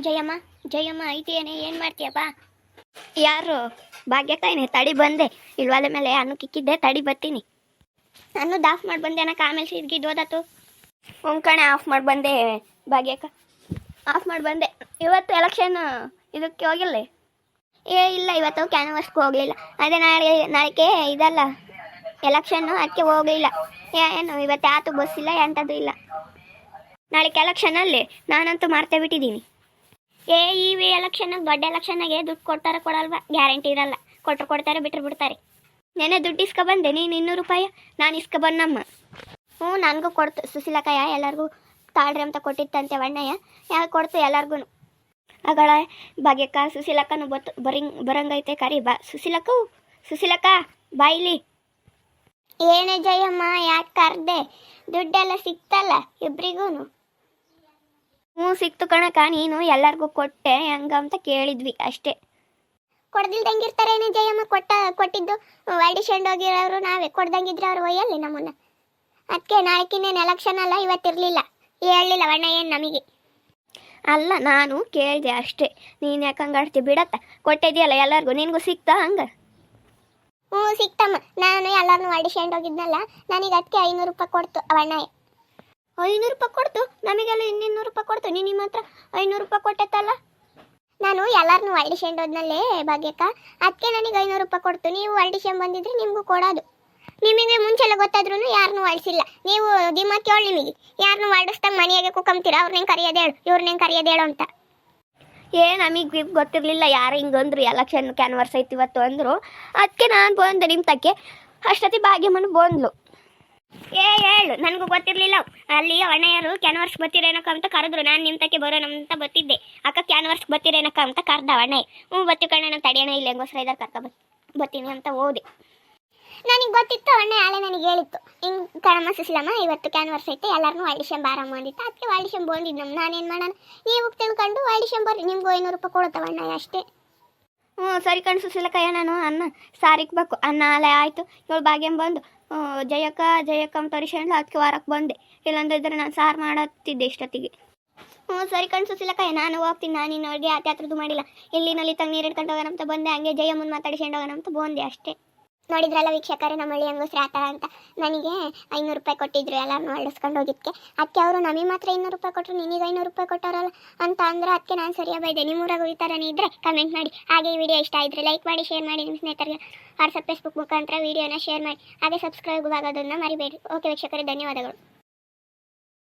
ಜಯಮ್ಮ ಜಯಮ್ಮ ಐತಿಯೇನೆ ಏನು ಮಾಡ್ತೀಯಪ್ಪ? ಯಾರು? ಭಾಗ್ಯಕ್ಕೇನೆ ತಡಿ ಬಂದೆ. ಇಲ್ವಾದ ಮೇಲೆ ಅನ್ನು ಕಿಕ್ಕಿದ್ದೆ, ತಡಿ ಬರ್ತೀನಿ. ನಾನು ಆಫ್ ಮಾಡಿ ಬಂದೆ ಅನ್ನಕ್ಕೆ ಆಮೇಲೆ ಸಿದ್ಗಿದ್ದು ಹ್ಞೂ ಕಣೆ, ಆಫ್ ಮಾಡಿ ಬಂದೆ, ಭಾಗ್ಯಕ್ಕ. ಆಫ್ ಮಾಡಿ ಬಂದೆ. ಇವತ್ತು ಎಲೆಕ್ಷನ್ ಇದಕ್ಕೆ ಹೋಗಿಲ್ಲ? ಏ, ಇಲ್ಲ, ಇವತ್ತು ಕ್ಯಾನ್ವಸ್ಗೆ ಹೋಗಲಿಲ್ಲ. ಅದೇ ನಾಳೆ ನಾಳೆಗೆ ಇದಲ್ಲ. ಎಲೆಕ್ಷನ್ನು ಅದಕ್ಕೆ ಹೋಗಲಿಲ್ಲ. ಏನು, ಇವತ್ತು ಯಾತು ಬಸ್ ಇಲ್ಲ ಎಂಥದ್ದು ಇಲ್ಲ. ನಾಳೆ ಎಲೆಕ್ಷನಲ್ಲಿ ನಾನಂತೂ ಮಾಡ್ತಾ ಬಿಟ್ಟಿದ್ದೀನಿ. ಏ, ಈ ಎಲೆಕ್ಷನ್ ದೊಡ್ಡ ಎಲೆಕ್ಷನ್ನಾಗೆ ದುಡ್ಡು ಕೊಡ್ತಾರ ಕೊಡಲ್ವಾ? ಗ್ಯಾರಂಟಿ ಇರಲ್ಲ. ಕೊಟ್ಟರು ಕೊಡ್ತಾರೆ ಬಿಟ್ಟರು ಬಿಡ್ತಾರೆ. ನೆನೆ ದುಡ್ಡು ಇಸ್ಕೊ ಬಂದೆ, ನೀನು ಇನ್ನೂರು ರೂಪಾಯಿ? ನಾನು ಇಸ್ಕೊ ಬಂದಮ್ಮ ಹ್ಞೂ, ನನಗೂ ಕೊಡ್ತು. ಸುಶೀಲಕ್ಕಯ್ಯ, ಎಲ್ಲರಿಗೂ ತಾಳ್ರಿ ಅಂತ ಕೊಟ್ಟಿತ್ತಂತೆ ವಣ್ಣಯ್ಯ. ಯಾವ ಕೊಡ್ತು ಎಲ್ಲರಿಗೂ ಅಗಳ ಭಾಗ್ಯಕ್ಕ, ಸುಶೀಲಕ್ಕನು ಬತ್ತು ಬರಿಂಗ್ ಬರಂಗೈತೆ ಕರಿ. ಬಾ, ಸುಶೀಲಕ್ಕೂ? ಸುಶೀಲಕ್ಕ ಬಾಯಿಲಿ ಏನೇ ಜಯಮ್ಮ, ಯಾಕೆ ಕರ್ದೆ? ದುಡ್ಡೆಲ್ಲ ಸಿಕ್ತಲ್ಲ ಇಬ್ರಿಗೂ ಹ್ಞೂ ಸಿಕ್ತು ಕಣಕ ನೀನು ಎಲ್ಲರಿಗೂ ಕೊಟ್ಟೆ ಹೆಂಗಂತ ಕೇಳಿದ್ವಿ ಅಷ್ಟೇ. ಕೊಡ್ದಿಲ್ದಂಗಿರ್ತಾರೇನೆ ಜಯಮ್ಮ? ಕೊಟ್ಟ ಕೊಟ್ಟಿದ್ದು ವೈಡಿಸ್ಕೊಂಡು ಹೋಗಿರೋರು ನಾವೇ. ಕೊಡ್ದಂಗಿದ್ರೆ ಅವ್ರು ಒಯ್ಯಲ್ಲಿ ನಮ್ಮನ್ನ. ಅದಕ್ಕೆ ನಾಳೆಕಿನ್ನೇನು ಎಲೆಕ್ಷನ್ ಅಲ್ಲ ಇವತ್ತಿರಲಿಲ್ಲ. ಹೇಳಲಿಲ್ಲ ಅಣ್ಣ ಏನು ನಮಗೆ? ಅಲ್ಲ ನಾನು ಕೇಳಿದೆ ಅಷ್ಟೇ. ನೀನು ಯಾಕೆ ಹಂಗಾಡ್ತಿ ಬಿಡತ್ತ? ಕೊಟ್ಟಿದ್ಯಲ್ಲ ಎಲ್ಲರಿಗೂ ನಿನಗೂ ಸಿಕ್ತಾ ಹಂಗೆ? ಹ್ಞೂ ಸಿಕ್ತಮ್ಮ. ನಾನು ಎಲ್ಲರನ್ನೂ ವೈಡಿಸ್ಕೊಂಡು ಹೋಗಿದ್ನಲ್ಲ ನನಗೆ ಅದಕ್ಕೆ ಐನೂರು ರೂಪಾಯಿ ಕೊಡ್ತು ಅವಣ್ಣ ಐನೂರು ರೂಪಾಯಿ ಕೊಡ್ತು. ನಮಗೆಲ್ಲ ಇನ್ನೂರು ರೂಪಾಯಿ ಕೊಡ್ತು. ನೀನು ನಿಮ್ಮ ಹತ್ರ ಐನೂರು ರೂಪಾಯಿ ಕೊಟ್ಟೈತಲ್ಲ? ನಾನು ಎಲ್ಲರನ್ನೂ ಹೊಲ್ಡಿಸ್ಕೊಂಡು ಹೋದ್ನಲ್ಲೇ ಭಾಗ್ಯಕ್ಕ. ಅದಕ್ಕೆ ನನಗೆ ಐನೂರು ರೂಪಾಯಿ ಕೊಡ್ತು. ನೀವು ಹೊಲ್ಡಿಸ್ಕೊಂಡು ಬಂದಿದ್ರೆ ನಿಮಗೂ ಕೊಡೋದು. ನಿಮಗೆ ಮುಂಚೆಲ್ಲ ಗೊತ್ತಾದ್ರೂ ಯಾರನ್ನೂ ಹೊಲ್ಸಿಲ್ಲ ನೀವು ದಿಮ್ಮ ಕೇಳಿ ನಿಮಗೆ. ಯಾರನ್ನೂ ಹೊಲ್ಡಿಸ್ದಾಗ ಮನೆಯಾಗೆ ಕುಕ್ಕಂತೀರ ಅವ್ರನ್ನೇ ಕರೆಯೋದೇಳು ಇವ್ರನ್ನೇ ಹೇಳು ಅಂತ. ಏ, ನಮಗೆ ಗೊತ್ತಿರಲಿಲ್ಲ. ಯಾರು ಹಿಂಗಂದ್ರು ಎಲೆಕ್ಷನ್ ಕ್ಯಾನ್ವರ್ಸ್ ಐತಿ ಇವತ್ತು ಅಂದರು. ಅದಕ್ಕೆ ನಾನು ಬಂದೆ ನಿಮ್ಮ ತಕ್ಕೆ. ಅಷ್ಟೊತ್ತಿ ಭಾಗ್ಯಮ್ಮನ ಬಂದ್ಲು. ಏ, ಹೇಳು. ನನಗೂ ಗೊತ್ತಿರಲಿಲ್ಲ. ಅಲ್ಲಿ ಅಣ್ಣಯ್ಯರು ಕ್ಯಾನ್ವರ್ಸ್ ಬತ್ತಿರೇನಕ್ಕ ಅಂತ ಕರೆದ್ರು. ನಾನು ನಿಮ್ಮ ತಕ್ಕೆ ಬರೋಣ ಅಂತ ಬತ್ತಿದ್ದೆ ಅಕ್ಕ ಕ್ಯಾನ್ವರ್ಸ್ ಬತ್ತಿರೇನಕ್ಕ ಅಂತ ಕರ್ದ ಅಣ್ಣಯ್ಯ. ಹ್ಞೂ ಬತ್ತಿ ಕಣ್ಣ ನಾನು ತಡೆಯೋಣ ಇಲ್ಲ ಹೆಂಗೋಸ್ರ ಇದ್ದಾರೆ ಕರ್ಕ ಬತ್ ಬತ್ತೀನಿ ಅಂತ ಹೋದೆ. ನನಗೆ ಗೊತ್ತಿತ್ತು ಅಣ್ಣೆ ಆಳೆ ನನಗೆ ಹೇಳಿತ್ತು. ಹಿಂಗೆ ಕಣಮ್ಮ ಇವತ್ತು ಕ್ಯಾನ್ವರ್ಸ್ ಐತೆ. ಎಲ್ಲರನ್ನೂ ವಾಲ್ಡಿಶಂ ಬಾರಮ್ಮ ಅಂದಿತ್ತು ಅದಕ್ಕೆ ವಾಲ್ಡಿಶಂ ಬಂದಿದ್ದು ನಮ್ಮ ನಾನೇನು ಮಾಡೋಣ? ನೀವು ತಿಳ್ಕೊಂಡು ವಾಲ್ಡಿಶಂ ಬರ್ರಿ ನಿಮ್ಗೂ ಐನೂರು ರೂಪಾಯಿ ಕೊಡ್ತಾವಣ್ಣ ಅಣ್ಣ ಅಷ್ಟೇ. ಹ್ಞೂ, ಸರಿ ಕಣ್ ಸುಶೀಲಕ್ಕಯ್ಯ ನಾನು ಅನ್ನ ಸಾರಿಕ್ಬೇಕು ಅನ್ನ ಅಲೆ ಆಯಿತು. ಇವಳು ಭಾಗ್ಯಂ ಬಂದು ಜಯಕ್ಕ ಜಯಕ್ಕ ಅಂತ ತರಿಸ್ಕೊಂಡು ಅದಕ್ಕೆ ವಾರಕ್ಕೆ ಬಂದೆ. ಇಲ್ಲಾಂದಿದ್ರೆ ನಾನು ಸಾರು ಮಾಡತ್ತಿದ್ದೆ ಇಷ್ಟೊತ್ತಿಗೆ. ಹ್ಞೂ, ಸರಿ ಕಣ್ ಸುಶೀಲಕ್ಕಯ್ಯ ನಾನು ಹೋಗ್ತೀನಿ. ನಾನು ಇನ್ನು ಆ ಹತ್ರದ್ದು ಮಾಡಿಲ್ಲ. ಇಲ್ಲಿ ನಲ್ಲಿ ತಂಗ ನೀರು ಇಟ್ಕೊಂಡು ಹೋಗೋಣ ಅಂತ ಬಂದೆ. ಹಂಗೆ ಜಯಮ್ಮನ ಮಾತಾಡಿಸ್ಕೊಂಡು ಹೋಗೋಣ ಅಂತ ಬಂದೆ ಅಷ್ಟೇ. ನೋಡಿದ್ರಲ್ಲ ವೀಕ್ಷಕರೇ, ನಮ್ಮ ಹಳ್ಳಿ ಆ ಥರ ಅಂತ. ನನಗೆ ಐನೂರು ರೂಪಾಯಿ ಕೊಟ್ಟಿದ್ರು ಎಲ್ಲರನ್ನೂ ಅಳಿಸ್ಕೊಂಡು ಹೋಗಿದ್ದಕ್ಕೆ ಅದಕ್ಕೆ ಅವರು ನಮಗೆ ಮಾತ್ರ ಐನೂರು ರೂಪಾಯಿ ಕೊಟ್ಟರು ನಿನಗೆ ಐನೂರು ರೂಪಾಯಿ ಕೊಟ್ಟಾರಲ್ಲ ಅಂತ ಅಂದ್ರೆ ಅದಕ್ಕೆ ನಾನು ಸರಿಯಾಗಿ ಬೈದೆ. ನಿಮ್ಮೂರಾಗ ಥರನೇ ಇದ್ದರೆ ಕಮೆಂಟ್ ಮಾಡಿ. ಹಾಗೆ ಈ ವಿಡಿಯೋ ಇಷ್ಟ ಇದ್ದರೆ ಲೈಕ್ ಮಾಡಿ ಶೇರ್ ಮಾಡಿ ನಿಮ್ಮ ಸ್ನೇಹಿತರಿಗೆ. ವಾಟ್ಸಪ್ ಫೇಸ್ಬುಕ್ ಮುಖಾಂತರ ವಿಡಿಯೋನ ಶೇರ್ ಮಾಡಿ. ಹಾಗೆ ಸಬ್ಸ್ಕ್ರೈಬ್ ಆಗೋದನ್ನು ಮರಿಬೇಡಿ. ಓಕೆ ವೀಕ್ಷಕರೇ, ಧನ್ಯವಾದಗಳು.